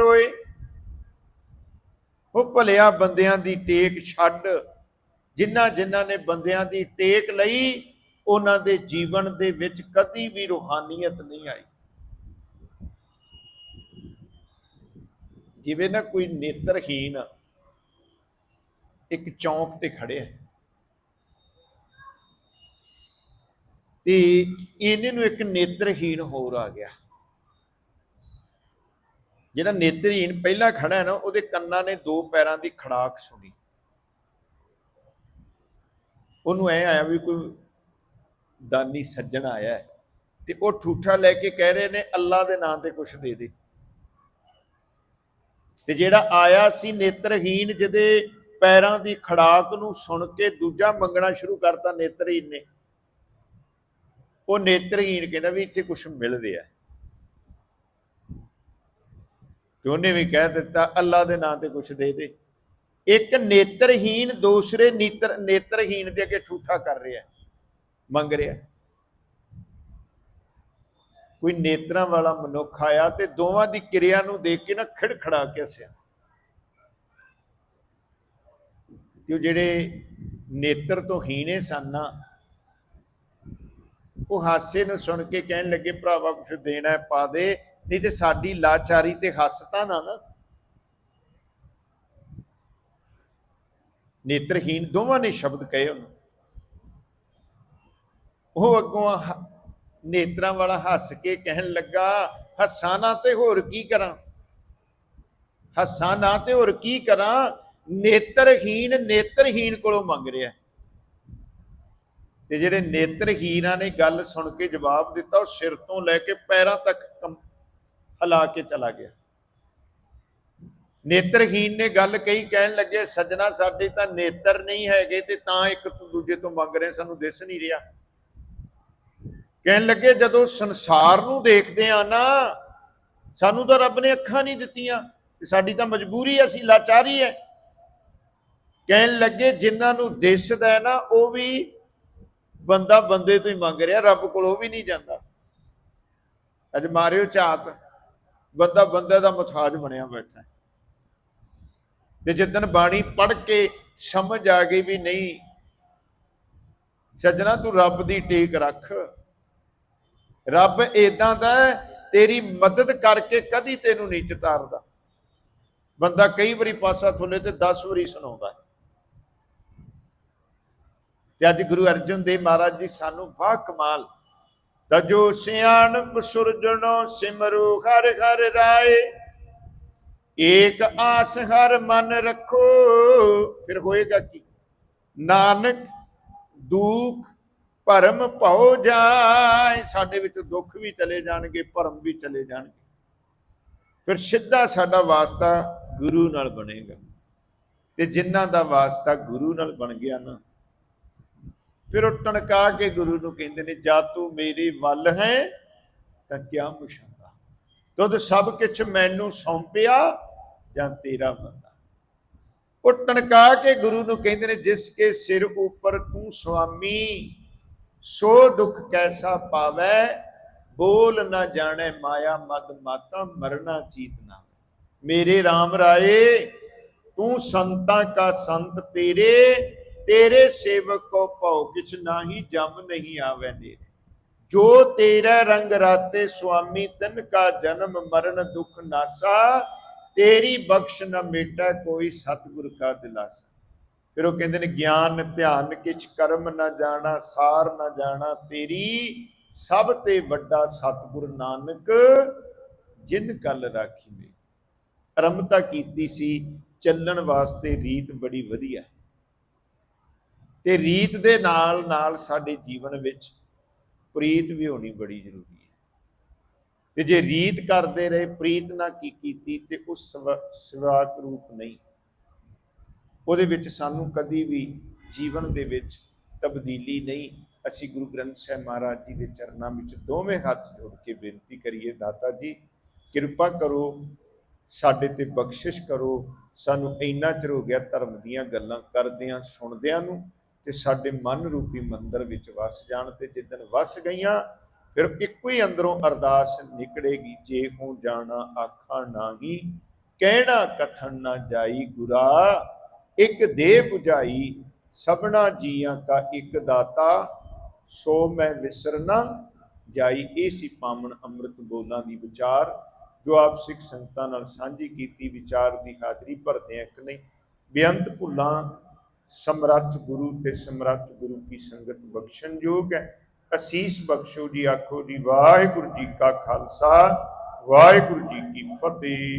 ਉਹ ਭਲਿਆ ਬੰਦਿਆਂ ਦੀ ਟੇਕ ਛੱਡ। ਜਿਨ੍ਹਾਂ ਜਿਨ੍ਹਾਂ ਨੇ ਬੰਦਿਆਂ ਦੀ ਟੇਕ ਲਈ, ਉਹਨਾਂ ਦੇ ਜੀਵਨ ਦੇ ਵਿੱਚ ਕਦੀ ਵੀ ਰੂਹਾਨੀਅਤ ਨਹੀਂ ਆਈ। ਜਿਵੇਂ ਨਾ ਕੋਈ ਨੇਤਰਹੀਨ ਇੱਕ ਚੌਂਕ ਤੇ ਖੜਿਆ ਹੈ ਤੇ ਇਹਨੇ ਨੂੰ ਇੱਕ ਨੇਤਰਹੀਣ ਹੋਰ ਆ ਗਿਆ। ਜਿਹੜਾ ਨੇਤਰਹੀਣ ਪਹਿਲਾਂ ਖੜਾ ਹੈ ਨਾ, ਉਹਦੇ ਕੰਨਾਂ ਨੇ ਦੋ ਪੈਰਾਂ ਦੀ ਖੜਾਕ ਸੁਣੀ। ਉਹਨੂੰ ਐ ਆਇਆ ਵੀ ਕੋਈ ਦਾਨੀ ਸੱਜਣ ਆਇਆ ਹੈ ਤੇ ਉਹ ਠੂਠਾ ਲੈ ਕੇ ਕਹਿ ਰਹੇ ਨੇ, ਅੱਲਾ ਦੇ ਨਾਂ ਤੇ ਕੁਝ ਦੇ ਦੇ। ਤੇ ਜਿਹੜਾ ਆਇਆ ਸੀ ਨੇਤਰਹੀਣ ਜਿਹਦੇ ਪੈਰਾਂ ਦੀ ਖੜਾਕ ਨੂੰ ਸੁਣ ਕੇ ਦੂਜਾ ਮੰਗਣਾ ਸ਼ੁਰੂ ਕਰਤਾ ਨੇਤਰਹੀਨ ਨੇ। ਉਹ ਨੇਤਰਹੀਨ ਕਹਿੰਦਾ ਵੀ ਇੱਥੇ ਕੁਝ ਮਿਲਦੇ ਰਿਹਾ ਹੈ ਤੇ ਉਹਨੇ ਵੀ ਕਹਿ ਦਿੱਤਾ, ਅੱਲਾ ਦੇ ਨਾਂ ਤੇ ਕੁਝ ਦੇ ਦੇ। ਇੱਕ ਨੇਤਰਹੀਨ ਦੂਸਰੇ ਨੇਤਰ ਨੇਤਰਹੀਨ ਦੇ ਅੱਗੇ ਠੂਠਾ ਕਰ ਰਿਹਾ, ਮੰਗ ਰਿਹਾ। ਕੋਈ ਨੇਤਰਾਂ ਵਾਲਾ ਮਨੁੱਖ ਆਇਆ ਤੇ ਦੋਵਾਂ ਦੀ ਕਿਰਿਆ ਨੂੰ ਦੇਖ ਕੇ ਨਾ ਖੜਖੜਾ ਕੇ ਹੱਸਿਆ। ਕਿ ਉਹ ਜਿਹੜੇ ਨੇਤਰ ਤੋਂ ਹੀਣੇ ਸਨ ਨਾ, ਉਹ ਹਾਸੇ ਨੂੰ ਸੁਣ ਕੇ ਕਹਿਣ ਲੱਗੇ, ਭਰਾਵਾ ਕੁਝ ਦੇਣਾ ਪਾ ਦੇ। ਨਹੀਂ ਤੇ ਸਾਡੀ ਲਾਚਾਰੀ ਤੇ ਹੱਸਤਾ ਨਾ ਨਾ। ਨੇਤਰਹੀਣ ਦੋਵਾਂ ਨੇ ਸ਼ਬਦ ਕਹੇ ਉਹਨੂੰ। ਉਹ ਅੱਗੋਂ ਹ- ਨੇਤਰਾਂ ਵਾਲਾ ਹੱਸ ਕੇ ਕਹਿਣ ਲੱਗਾ, ਹੱਸਾਂ ਨਾ ਤੇ ਹੋਰ ਕੀ ਕਰਾਂ? ਹੱਸਾਂ ਨਾ ਤੇ ਹੋਰ ਕੀ ਕਰਾਂ? ਨੇਤਰਹੀਣ ਨੇਤਰਹੀਣ ਕੋਲੋਂ ਮੰਗ ਰਿਹਾ ਤੇ ਜਿਹੜੇ ਨੇਤਰਹੀਣਾਂ ਨੇ ਗੱਲ ਸੁਣ ਕੇ ਜਵਾਬ ਦਿੱਤਾ, ਉਹ ਸਿਰ ਤੋਂ ਲੈ ਕੇ ਪੈਰਾਂ ਤੱਕ ਕੰਮ- ਹਿਲਾ ਕੇ ਚਲਾ ਗਿਆ। ਨੇਤਰਹੀਣ ਨੇ ਗੱਲ ਕਹੀ, ਕਹਿਣ ਲੱਗੇ, ਸੱਜਣਾ, ਸਾਡੇ ਤਾਂ ਨੇਤਰ ਨਹੀਂ ਹੈਗੇ ਤੇ ਤਾਂ ਇੱਕ ਤੋਂ ਦੂਜੇ ਤੋਂ ਮੰਗ ਰਹੇ, ਸਾਨੂੰ ਦਿਸ ਨਹੀਂ ਰਿਹਾ। ਕਹਿਣ ਲੱਗੇ, ਜਦੋਂ ਸੰਸਾਰ ਨੂੰ ਦੇਖਦੇ ਆ ਨਾ, ਸਾਨੂੰ ਤਾਂ ਰੱਬ ਨੇ ਅੱਖਾਂ ਨਹੀਂ ਦਿੱਤੀਆਂ। ਸਾਡੀ ਤਾਂ ਮਜਬੂਰੀ ਅਸੀਂ ਲਾਚਾਰੀ ਹੈ। ਕਹਿਣ ਲੱਗੇ ਜਿਨ੍ਹਾਂ ਨੂੰ ਦਿਸਦਾ ਹੈ ਨਾ, ਉਹ ਵੀ ਬੰਦਾ ਬੰਦੇ ਤੋਂ ਹੀ ਮੰਗ ਰਿਹਾ, ਰੱਬ ਕੋਲ ਉਹ ਵੀ ਨਹੀਂ ਜਾਂਦਾ। ਅੱਜ ਮਾਰਿਓ ਝਾਤ, ਬੰਦਾ ਬੰਦੇ ਦਾ ਮੁਤਾਜ ਬਣਿਆ ਬੈਠਾ ਤੇ ਜਿੱਦਨ ਬਾਣੀ ਪੜ੍ਹ ਕੇ ਸਮਝ ਆ ਗਈ ਵੀ ਨਹੀਂ, ਸੱਜਣਾ ਤੂੰ ਰੱਬ ਦੀ ਟੇਕ ਰੱਖ। ਰੱਬ ਇਦਾਂ ਦਾ ਤੇਰੀ ਮਦਦ ਕਰਕੇ ਕਦੀ ਤੈਨੂੰ ਨਹੀਂ ਚਿਤਾਰਦਾ। ਬੰਦਾ ਕਈ ਵਾਰੀ ਪਾਸਾ ਥੁੱਲੇ ਤੇ 10 ਵਾਰੀ ਸੁਣਾਉਂਦਾ ਹੈ। ਤੇ ਅੱਜ ਗੁਰੂ ਅਰਜਨ ਦੇਵ ਮਹਾਰਾਜ ਜੀ ਸਾਨੂੰ ਬਾ ਕਮਾਲ ਤਜੋ ਸਿਆਣਪ ਸੁਰਜਣੋ ਸਿਮਰੂ, ਹਰ ਹਰ ਰਾਏ। ਏਕ ਆਸ ਹਰ ਮਨ ਰੱਖੋ। ਫਿਰ ਹੋਏਗਾ ਕੀ? ਨਾਨਕ, ਦੁੱਖ, ਭਰਮ ਭਉ ਜਾਏ। ਸਾਡੇ ਵਿੱਚ ਦੁੱਖ ਵੀ ਚਲੇ ਜਾਣਗੇ, ਭਰਮ ਵੀ ਚਲੇ ਜਾਣਗੇ। ਫਿਰ ਸਿੱਧਾ ਸਾਡਾ ਵਾਸਤਾ ਗੁਰੂ ਨਾਲ ਬਣੇਗਾ। ਤੇ ਜਿਨ੍ਹਾਂ ਦਾ ਵਾਸਤਾ ਗੁਰੂ ਨਾਲ ਬਣ ਗਿਆ ਨਾ ਫਿਰ ਉਹ ਟਣਕਾ ਕੇ ਗੁਰੂ ਨੂੰ ਕਹਿੰਦੇ ਨੇ, ਜਾ ਤੂੰ ਮੇਰੀ ਵੱਲ ਹੈ, ਤਾਂ ਕਿਆ ਮੁਸ਼ੰਦਾ ਤੁਧ ਸਭ ਕੁਛ ਮੈਨੂੰ ਸੌਂਪਿਆ, ਜਾਂ ਤੇਰਾ ਬੰਦਾ? ਉਹ ਟਣਕਾ ਕੇ ਗੁਰੂ ਨੂੰ ਕਹਿੰਦੇ ਨੇ, ਜਿਸ ਕੇ ਸਿਰ ਉੱਪਰ ਤੂੰ ਸੁਆਮੀ, ਸੋ ਦੁੱਖ ਕੈਸਾ ਪਾਵੈ? ਬੋਲ ਨਾ ਜਾਣੈ ਮਾਇਆ ਮਦ ਮਾਤਾ, ਮਰਨਾ ਚੀਤਨਾ ਮੇਰੇ RAM ਰਾਏ, ਤੂੰ ਸੰਤਾਂ ਕਾ ਸੰਤ ਤੇਰੇ ਤੇਰੇ ਸੇਵਕ ਕੋ ਭਉ, ਕਿਛ ਨਾਹੀ ਜਮ ਨਹੀਂ ਆਵੇ ਨੇਰੇ। ਜੋ ਤੇਰਾ ਰੰਗ ਰਾਤੇ ਸੁਆਮੀ, ਤਨ ਕਾ ਜਨਮ ਮਰਨ ਦੁਖ ਨਾਸਾ। ਤੇਰੀ ਬਖਸ਼ ਨ ਮੇਟਾ ਕੋਈ ਸਤਿਗੁਰ ਕਾ ਦਿਲਾਸਾ। ਫਿਰ ਉਹ ਕਹਿੰਦੇ ਨੇ, ਗਿਆਨ, ਧਿਆਨ, ਕਿਛ ਕਰਮ ਨਾ ਜਾਣਾ, ਸਾਰ ਨਾ ਜਾਣਾ, ਤੇਰੀ ਸਭ ਤੇ ਵੱਡਾ ਸਤਿਗੁਰ ਨਾਨਕ ਜਿਨ ਕਲ ਰਾਖੀ ਮੇ ਆਰੰਭਤਾ ਕੀਤੀ ਸੀ, ਚੱਲਣ ਵਾਸਤੇ ਰੀਤ ਬੜੀ ਵਧੀਆ। ਤੇ ਰੀਤ ਦੇ ਨਾਲ ਨਾਲ ਸਾਡੇ ਜੀਵਨ ਵਿੱਚ ਪ੍ਰੀਤ ਵੀ ਹੋਣੀ ਬੜੀ ਜ਼ਰੂਰੀ ਹੈ। ਤੇ ਜੇ ਰੀਤ ਕਰਦੇ ਰਹੇ, ਪ੍ਰੀਤ ਨਾ ਕੀ ਕੀਤੀ ਤੇ ਉਹ ਸਵ- ਰੂਪ ਨਹੀਂ। ਉਹਦੇ ਵਿੱਚ ਸਾਨੂੰ ਕਦੀ ਵੀ ਜੀਵਨ ਦੇ ਵਿੱਚ ਤਬਦੀਲੀ ਨਹੀਂ। ਅਸੀਂ ਗੁਰੂ ਗ੍ਰੰਥ ਸਾਹਿਬ ਮਹਾਰਾਜ ਜੀ ਦੇ ਚਰਨਾਂ ਵਿੱਚ ਦੋਵੇਂ ਹੱਥ ਜੋੜ ਕੇ ਬੇਨਤੀ ਕਰੀਏ, ਦਾਤਾ ਜੀ, ਕਿਰਪਾ ਕਰੋ, ਸਾਡੇ ਤੇ ਬਖਸ਼ਿਸ਼ ਕਰੋ। ਸਾਨੂੰ ਇੰਨਾ ਚਿਰ ਹੋ ਗਿਆ ਧਰਮ ਦੀਆਂ ਗੱਲਾਂ ਕਰਦਿਆਂ, ਸੁਣਦਿਆਂ ਨੂੰ। ਤੇ ਸਾਡੇ ਮਨ ਰੂਪੀ ਮੰਦਰ ਵਿੱਚ ਵਸ ਜਾਣ ਤੇ ਜਿੱਦਨ ਵਸ ਗਈਆਂ, ਫਿਰ ਇੱਕੋ ਹੀ ਅੰਦਰੋਂ ਅਰਦਾਸ ਨਿਕੜੇਗੀ ਜੇ ਹੋ ਜਾਣਾ ਆਖਾਂ ਨਾਹੀ, ਕਹਿਣਾ ਕਥਨ ਨਾ ਜਾਈ ਗੁਰਾ, ਇੱਕ ਦੇ 부ਝਾਈ ਸਭਨਾ ਜੀਆਂ ਕਾ ਇੱਕ ਦਾਤਾ, ਸੋ ਮੈਂ ਵਿਸਰਨਾ ਜਾਈ। ਇਹ ਸੀ ਪਾਵਨ ਅੰਮ੍ਰਿਤ ਬੋਲਾਂ ਦੀ ਵਿਚਾਰ, ਜੋ ਆਪ ਸਿੱਖ ਸੰਗਤਾਂ ਨਾਲ ਸਾਂਝੀ ਕੀਤੀ ਵਿਚਾਰ ਦੀ ਹਾਜ਼ਰੀ ਭਰਦੇ ਆ ਇੱਕ ਨਹੀਂ। ਬੇਅੰਤ ਭੁੱਲਾਂ ਸਮਰੱਥ ਗੁਰੂ ਤੇ ਸਮਰੱਥ ਗੁਰੂ ਕੀ ਸੰਗਤ ਬਖਸ਼ਣ ਯੋਗ ਹੈ। ਅਸੀਸ ਬਖਸ਼ੋ ਜੀ, ਆਖੋ ਜੀ, ਵਾਹਿਗੁਰੂ ਜੀ ਕਾ ਖਾਲਸਾ, ਵਾਹਿਗੁਰੂ ਜੀ ਕੀ ਫਤਿਹ।